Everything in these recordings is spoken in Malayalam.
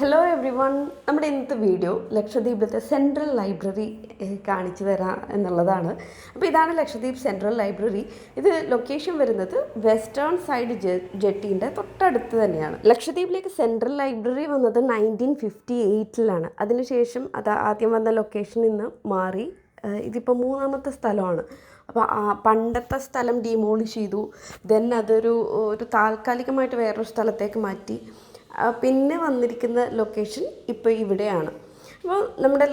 ഹലോ എവ്രി വൺ നമ്മുടെ ഇന്നത്തെ വീഡിയോ ലക്ഷദ്വീപിലത്തെ സെൻട്രൽ ലൈബ്രറി കാണിച്ചു തരാം എന്നുള്ളതാണ്. അപ്പോൾ ഇതാണ് ലക്ഷദ്വീപ് സെൻട്രൽ ലൈബ്രറി ഇത് ലൊക്കേഷൻ വരുന്നത് വെസ്റ്റേൺ സൈഡ് ജെട്ടീന്റെ തൊട്ടടുത്ത് തന്നെയാണ്. ലക്ഷദ്വീപിലേക്ക് സെൻട്രൽ ലൈബ്രറി വന്നത് നയന്റീൻ ഫിഫ്റ്റി എയ്റ്റിലാണ് അതിനുശേഷം അത് ആദ്യം വന്ന ലൊക്കേഷനിൽ നിന്ന് മാറി ഇതിപ്പോൾ മൂന്നാമത്തെ സ്ഥലമാണ്. അപ്പോൾ ആ പണ്ടത്തെ സ്ഥലം ഡിമോളിഷ് ചെയ്തു. ദെൻ അതൊരു ഒരു താൽക്കാലികമായിട്ട് വേറൊരു സ്ഥലത്തേക്ക് മാറ്റി. പിന്നെ വന്നിരിക്കുന്ന ലൊക്കേഷൻ ഇപ്പോൾ ഇവിടെയാണ്. അപ്പോൾ നമ്മുടെ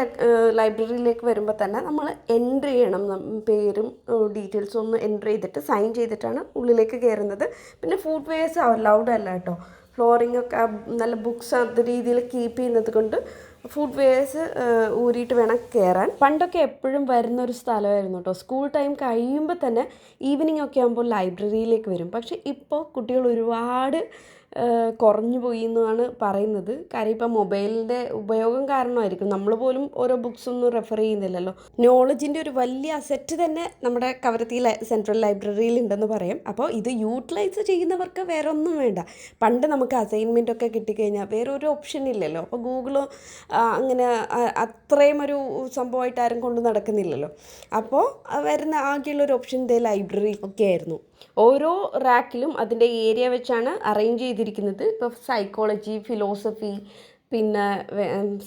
ലൈബ്രറിയിലേക്ക് വരുമ്പോൾ തന്നെ നമ്മൾ എൻട്രി ചെയ്യണം. പേരും ഡീറ്റെയിൽസും ഒന്ന് എന്റർ ചെയ്തിട്ട് സൈൻ ചെയ്തിട്ടാണ് ഉള്ളിലേക്ക് കയറുന്നത് പിന്നെ ഫുഡ് വെയർസ് അലൗഡ് അല്ല കേട്ടോ. ഫ്ലോറിംഗ് ഒക്കെ നല്ല ബുക്സ് അത് രീതിയിൽ കീപ്പ് ചെയ്യുന്നത് കൊണ്ട് ഫുഡ് വെയർസ് ഊരിയിട്ട് വേണം കയറാൻ പണ്ടൊക്കെ എപ്പോഴും വരുന്ന ഒരു സ്ഥലമായിരുന്നു കേട്ടോ. സ്കൂൾ ടൈം കഴിയുമ്പോൾ തന്നെ ഈവനിങ് ഒക്കെ ആകുമ്പോൾ ലൈബ്രറിയിലേക്ക് വരും. പക്ഷേ ഇപ്പോൾ കുട്ടികൾ ഒരുപാട് കുറഞ്ഞു പോയി എന്നാണ് പറയുന്നത്. കാര്യം ഇപ്പം മൊബൈലിന്റെ ഉപയോഗം കാരണമായിരിക്കും. നമ്മൾ പോലും ഓരോ ബുക്സ് ഒന്നും റെഫർ ചെയ്യുന്നില്ലല്ലോ. നോളജിന്റെ ഒരു വലിയ അസറ്റ് തന്നെ നമ്മുടെ കവരത്തി സെൻട്രൽ ലൈബ്രറിയിൽ ഉണ്ടെന്ന് പറയാം. അപ്പോൾ ഇത് യൂട്ടിലൈസ് ചെയ്യുന്നവർക്ക് വേറെ ഒന്നും വേണ്ട. പണ്ട് നമുക്ക് അസൈൻമെന്റ് ഒക്കെ കിട്ടിക്കഴിഞ്ഞാൽ വേറെ ഒരു ഓപ്ഷൻ ഇല്ലല്ലോ. അപ്പോൾ ഗൂഗിളോ അങ്ങനെ അത്രയും ഒരു സംഭവമായിട്ട് ആരും കൊണ്ട് നടക്കുന്നില്ലല്ലോ. അപ്പോൾ വരുന്ന ആകെയുള്ളൊരു ഓപ്ഷൻ ഇതേ ലൈബ്രറി ഒക്കെ ആയിരുന്നു. ഓരോ റാക്കിലും അതിന്റെ ഏരിയ വെച്ചാണ് അറേഞ്ച് ചെയ്തിരിക്കുന്നത്. ഇപ്പോൾ സൈക്കോളജി ഫിലോസഫി പിന്നെ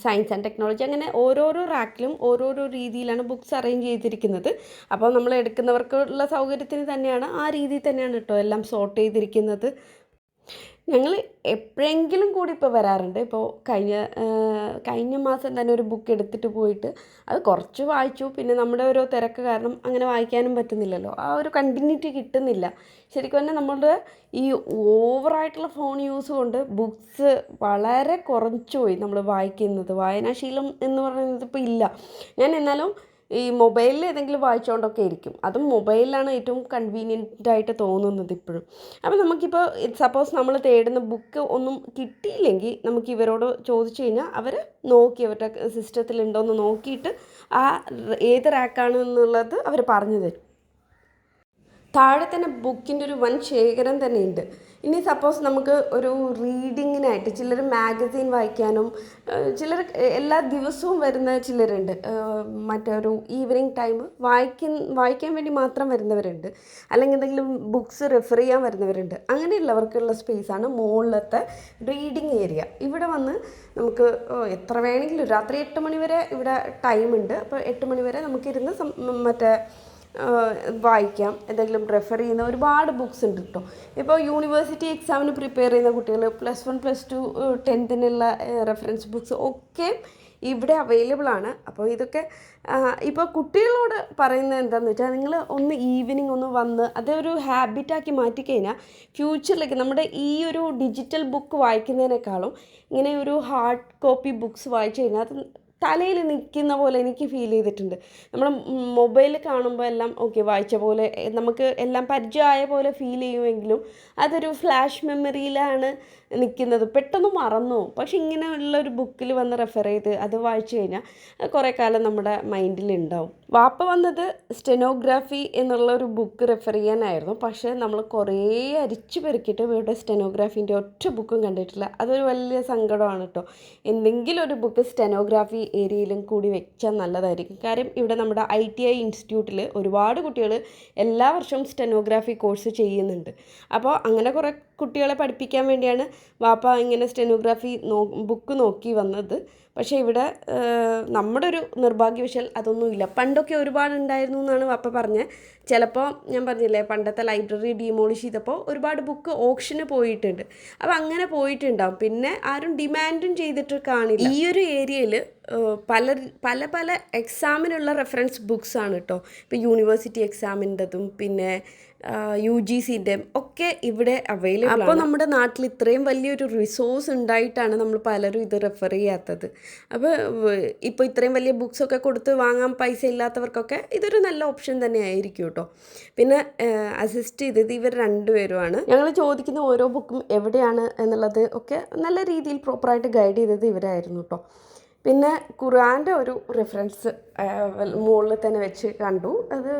സയൻസ് ആൻഡ് ടെക്നോളജി അങ്ങനെ ഓരോരോ റാക്കിലും ഓരോരോ രീതിയിലാണ് ബുക്സ് അറേഞ്ച് ചെയ്തിരിക്കുന്നത്. അപ്പോൾ നമ്മൾ എടുക്കുന്നവർക്കുള്ള സൗകര്യത്തിന് തന്നെയാണ് ആ രീതിയിൽ തന്നെയാണ് കേട്ടോ എല്ലാം സോർട്ട് ചെയ്തിരിക്കുന്നത്. ഞങ്ങൾ എപ്പോഴെങ്കിലും കൂടി ഇപ്പോൾ വരാറുണ്ട്. ഇപ്പോൾ കഴിഞ്ഞ കഴിഞ്ഞ മാസം തന്നെ ഒരു ബുക്ക് എടുത്തിട്ട് പോയിട്ട് അത് കുറച്ച് വായിച്ചു. പിന്നെ നമ്മുടെ ഓരോ തിരക്ക് കാരണം അങ്ങനെ വായിക്കാനും പറ്റുന്നില്ലല്ലോ. ആ ഒരു കണ്ടിന്യൂറ്റി കിട്ടുന്നില്ല. ശരിക്കും തന്നെ നമ്മളുടെ ഈ ഓവറായിട്ടുള്ള ഫോൺ യൂസ് കൊണ്ട് ബുക്ക്സ് വളരെ കുറച്ചു പോയി നമ്മൾ വായിക്കുന്നത്. വായനാശീലം എന്ന് പറയുന്നത് ഇപ്പോൾ ഇല്ല. ഞാൻ എന്നാലും ഈ മൊബൈലിൽ ഏതെങ്കിലും വായിച്ചുകൊണ്ടൊക്കെ ഇരിക്കും. അതും മൊബൈലിലാണ് ഏറ്റവും കൺവീനിയന്റ് ആയിട്ട് തോന്നുന്നത് ഇപ്പോഴും. അപ്പോൾ നമുക്കിപ്പോൾ സപ്പോസ് നമ്മൾ തേടുന്ന ബുക്ക് ഒന്നും കിട്ടിയില്ലെങ്കിൽ നമുക്ക് ഇവരോട് ചോദിച്ചു കഴിഞ്ഞാൽ അവർ നോക്കി അവരുടെ സിസ്റ്റത്തിലുണ്ടോയെന്ന് നോക്കിയിട്ട് ആ ഏത് റാക്കാണ് എന്നുള്ളത് അവർ പറഞ്ഞു തരും. താഴെ തന്നെ ബുക്കിന്റെ ഒരു വൻ ശേഖരം തന്നെയുണ്ട്. ഇനി സപ്പോസ് നമുക്ക് ഒരു റീഡിങ്ങിനായിട്ട് ചിലർ മാഗസീൻ വായിക്കാനും ചിലർ എല്ലാ ദിവസവും വരുന്ന ചിലരുണ്ട്. മറ്റൊരു ഈവനിങ് ടൈം വായിക്കാൻ വായിക്കാൻ വേണ്ടി മാത്രം വരുന്നവരുണ്ട്. അല്ലെങ്കിൽ എന്തെങ്കിലും ബുക്സ് റെഫർ ചെയ്യാൻ വരുന്നവരുണ്ട്. അങ്ങനെയുള്ളവർക്കുള്ള സ്പേസാണ് മുകളിലത്തെ റീഡിങ് ഏരിയ ഇവിടെ വന്ന് നമുക്ക് എത്ര വേണമെങ്കിലും രാത്രി എട്ട് മണി വരെ ഇവിടെ ടൈമുണ്ട് അപ്പോൾ എട്ട് മണി വരെ നമുക്കിരുന്ന് മറ്റേ വായിക്കാം എന്തെങ്കിലും റെഫർ ചെയ്യുന്ന ഒരുപാട് ബുക്സ് ഉണ്ട് കേട്ടോ ഇപ്പോൾ യൂണിവേഴ്സിറ്റി എക്സാമിന് പ്രിപ്പയർ ചെയ്യുന്ന കുട്ടികൾ പ്ലസ് വൺ പ്ലസ് ടു ടെൻത്തിനുള്ള റെഫറൻസ് ബുക്സ് ഒക്കെ ഇവിടെ അവൈലബിൾ ആണ്. അപ്പോൾ ഇതൊക്കെ ഇപ്പോൾ കുട്ടികളോട് പറയുന്നത് എന്താണെന്ന് വെച്ചാൽ നിങ്ങൾ ഒന്ന് ഈവനിങ് ഒന്ന് വന്ന് അതൊരു ഹാബിറ്റാക്കി മാറ്റിക്കഴിഞ്ഞാൽ ഫ്യൂച്ചറിലേക്ക് നമ്മുടെ ഈ ഒരു ഡിജിറ്റൽ ബുക്ക് വായിക്കുന്നതിനേക്കാളും ഇങ്ങനെ ഒരു ഹാർഡ് കോപ്പി ബുക്സ് വായിച്ചു കഴിഞ്ഞാൽ അത് തലയിൽ നിൽക്കുന്ന പോലെ എനിക്ക് ഫീൽ ചെയ്തിട്ടുണ്ട്. നമ്മൾ മൊബൈൽ കാണുമ്പോൾ എല്ലാം ഓക്കെ വായിച്ച പോലെ നമുക്ക് എല്ലാം പരിചയമായ പോലെ ഫീൽ ചെയ്യുമെങ്കിലും അതൊരു ഫ്ലാഷ് മെമ്മറിയിലാണ് നിൽക്കുന്നത്. പെട്ടെന്ന് മറന്നു പോകും. പക്ഷെ ഇങ്ങനെയുള്ള ഒരു ബുക്കിൽ വന്ന് റെഫർ ചെയ്ത് അത് വായിച്ചു കഴിഞ്ഞാൽ കുറേ കാലം നമ്മുടെ മൈൻഡിൽ ഉണ്ടാവും. വാപ്പ വന്നത് സ്റ്റെനോഗ്രാഫി എന്നുള്ള ഒരു ബുക്ക് റെഫർ ചെയ്യാനായിരുന്നു. പക്ഷേ നമ്മൾ കുറേ അരിച്ചു പെറുക്കിയിട്ട് ഇവിടെ സ്റ്റെനോഗ്രാഫീന്റെ ഒറ്റ ബുക്കും കണ്ടിട്ടില്ല. അതൊരു വലിയ സങ്കടമാണ് കേട്ടോ. എന്തെങ്കിലും ഒരു ബുക്ക് സ്റ്റെനോഗ്രാഫി ഏരിയയിലും കൂടി വെച്ചാൽ നല്ലതായിരിക്കും. കാര്യം ഇവിടെ നമ്മുടെ ഐ ടി ഐ ഇൻസ്റ്റിറ്റ്യൂട്ടിൽ ഒരുപാട് കുട്ടികൾ എല്ലാ വർഷവും സ്റ്റെനോഗ്രാഫി കോഴ്സ് ചെയ്യുന്നുണ്ട്. അപ്പോൾ അങ്ങനെ കുറേ കുട്ടികളെ പഠിപ്പിക്കാൻ വേണ്ടിയാണ് വാപ്പ ഇങ്ങനെ സ്റ്റെനോഗ്രാഫി നോ ബുക്ക് നോക്കി വന്നത്. പക്ഷേ ഇവിടെ നമ്മുടെ ഒരു നിർഭാഗ്യവശാൽ അതൊന്നുമില്ല. പണ്ടൊക്കെ ഒരുപാട് ഉണ്ടായിരുന്നു എന്നാണ് വാപ്പ പറഞ്ഞത് ചിലപ്പോൾ ഞാൻ പറഞ്ഞില്ലേ പണ്ടത്തെ ലൈബ്രറി ഡിമോളിഷ് ചെയ്തപ്പോൾ ഒരുപാട് ബുക്ക് ഓപ്ഷന് പോയിട്ടുണ്ട്. അപ്പോൾ അങ്ങനെ പോയിട്ടുണ്ടാവും. പിന്നെ ആരും ഡിമാൻഡും ചെയ്തിട്ട് കാണില്ല. ഈ ഒരു ഏരിയയിൽ പല പല പല എക്സാമിനുള്ള റെഫറൻസ് ബുക്സ് ആണ് കേട്ടോ ഇപ്പോൾ യൂണിവേഴ്സിറ്റി എക്സാമിന്റെതും പിന്നെ യു ജി സിന്റെയും ഒക്കെ ഇവിടെ അവൈലബിൾ അപ്പോൾ നമ്മുടെ നാട്ടിൽ ഇത്രയും വലിയൊരു റിസോഴ്സ് ഉണ്ടായിട്ടാണ് നമ്മൾ പലരും ഇത് റെഫർ ചെയ്യാത്തത്. അപ്പോൾ ഇപ്പോൾ ഇത്രയും വലിയ ബുക്സ് ഒക്കെ കൊടുത്ത് വാങ്ങാൻ പൈസ ഇല്ലാത്തവർക്കൊക്കെ ഇതൊരു നല്ല ഓപ്ഷൻ തന്നെ ആയിരിക്കും കേട്ടോ. പിന്നെ അസിസ്റ്റ് ചെയ്തത് ഇവർ രണ്ടുപേരുമാണ്. ഞങ്ങൾ ചോദിക്കുന്ന ഓരോ ബുക്കും എവിടെയാണ് എന്നുള്ളത് ഒക്കെ നല്ല രീതിയിൽ പ്രോപ്പറായിട്ട് ഗൈഡ് ചെയ്തത് ഇവരായിരുന്നു കേട്ടോ. പിന്നെ ഖുർആന്റെ ഒരു റെഫറൻസ് മുകളിൽ തന്നെ വെച്ച് കണ്ടു. അത്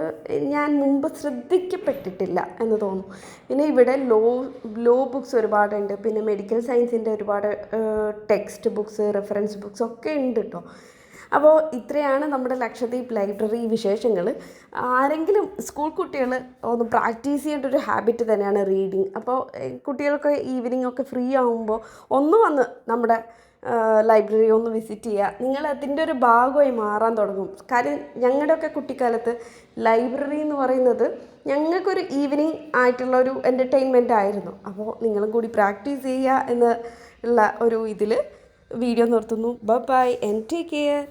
ഞാൻ മുമ്പ് ശ്രദ്ധിക്കപ്പെട്ടിട്ടില്ല എന്ന് തോന്നുന്നു. പിന്നെ ഇവിടെ ലോ ലോ ബുക്സ് ഒരുപാടുണ്ട്. പിന്നെ മെഡിക്കൽ സയൻസിന്റെ ഒരുപാട് ടെക്സ്റ്റ് ബുക്സ് റെഫറൻസ് ബുക്സ് ഒക്കെ ഉണ്ട് കേട്ടോ അപ്പോൾ ഇത്രയാണ് നമ്മുടെ ലക്ഷദ്വീപ് ലൈബ്രറി വിശേഷങ്ങൾ. ആരെങ്കിലും സ്കൂൾ കുട്ടികൾ ഒന്ന് പ്രാക്ടീസ് ചെയ്യേണ്ട ഒരു ഹാബിറ്റ് തന്നെയാണ് റീഡിങ് അപ്പോൾ കുട്ടികൾക്ക് ഈവനിങ് ഒക്കെ ഫ്രീ ആകുമ്പോൾ ഒന്ന് വന്ന് നമ്മുടെ ലൈബ്രറി ഒന്ന് വിസിറ്റ് ചെയ്യുക നിങ്ങൾ അതിന്റെ ഒരു ഭാഗമായി മാറാൻ തുടങ്ങും. കാര്യം ഞങ്ങളുടെയൊക്കെ കുട്ടിക്കാലത്ത് ലൈബ്രറി എന്ന് പറയുന്നത് ഞങ്ങൾക്കൊരു ഈവനിങ് ആയിട്ടുള്ള ഒരു എന്റർടൈൻമെന്റ് ആയിരുന്നു. അപ്പോൾ നിങ്ങളും കൂടി പ്രാക്ടീസ് ചെയ്യുക എന്ന് ഉള്ള ഒരു ഇതിൽ വീഡിയോ നിർത്തുന്നു. Bye bye and take care